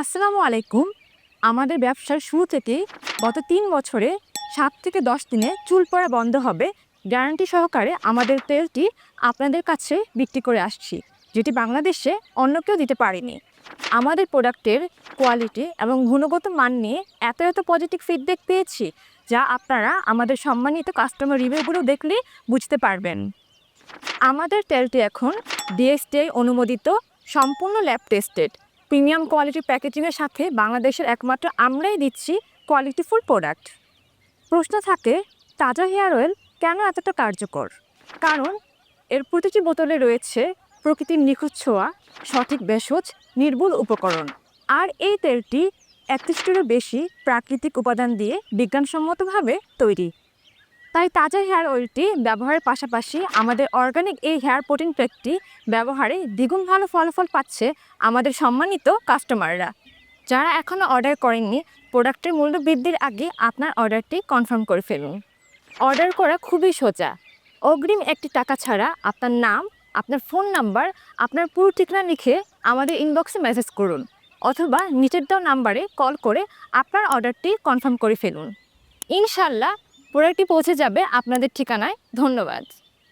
আসসালামু আলাইকুম। আমাদের ব্যবসার শুরু থেকেই গত তিন বছরে সাত থেকে দশ দিনে চুল পড়া বন্ধ হবে গ্যারান্টি সহকারে আমাদের তেলটি আপনাদের কাছে বিক্রি করে আসছি, যেটি বাংলাদেশে অন্য কেউ দিতে পারেনি। আমাদের প্রোডাক্টের কোয়ালিটি এবং গুণগত মান নিয়ে এত এত পজিটিভ ফিডব্যাক পেয়েছি, যা আপনারা আমাদের সম্মানিত কাস্টমার রিভিউগুলো দেখলে বুঝতে পারবেন। আমাদের তেলটি এখন ডিএসটিআই অনুমোদিত, সম্পূর্ণ ল্যাব টেস্টেড প্রিমিয়াম কোয়ালিটি প্যাকেজিংয়ের সাথে বাংলাদেশের একমাত্র আমরাই দিচ্ছি কোয়ালিটিফুল প্রোডাক্ট। প্রশ্ন থাকে, তাজা হেয়ার অয়েল কেন এতটা কার্যকর? কারণ এর প্রতিটি বোতলে রয়েছে প্রকৃতির নিখুঁত ছোঁয়া, সঠিক ভেষজ, নির্ভুল উপকরণ। আর এই তেলটি একত্রিশটিরও বেশি প্রাকৃতিক উপাদান দিয়ে বিজ্ঞানসম্মতভাবে তৈরি। তাই তাজা হেয়ার অয়েলটি ব্যবহারের পাশাপাশি আমাদের অর্গানিক এই হেয়ার প্রোটিন প্যাকটি ব্যবহারে দ্বিগুণ ভালো ফলাফল পাচ্ছে আমাদের সম্মানিত কাস্টমাররা। যারা এখনও অর্ডার করেননি, প্রোডাক্টের মূল্য বৃদ্ধির আগে আপনার অর্ডারটি কনফার্ম করে ফেলুন। অর্ডার করা খুবই সোজা। অগ্রিম একটি টাকা ছাড়া আপনার নাম, আপনার ফোন নাম্বার, আপনার পুরো ঠিকানা লিখে আমাদের ইনবক্সে মেসেজ করুন অথবা নিচের দেওয়া নাম্বারে কল করে আপনার অর্ডারটি কনফার্ম করে ফেলুন। ইনশাল্লাহ প্রোডাক্টটি পৌঁছে যাবে আপনাদের ঠিকানায়। ধন্যবাদ।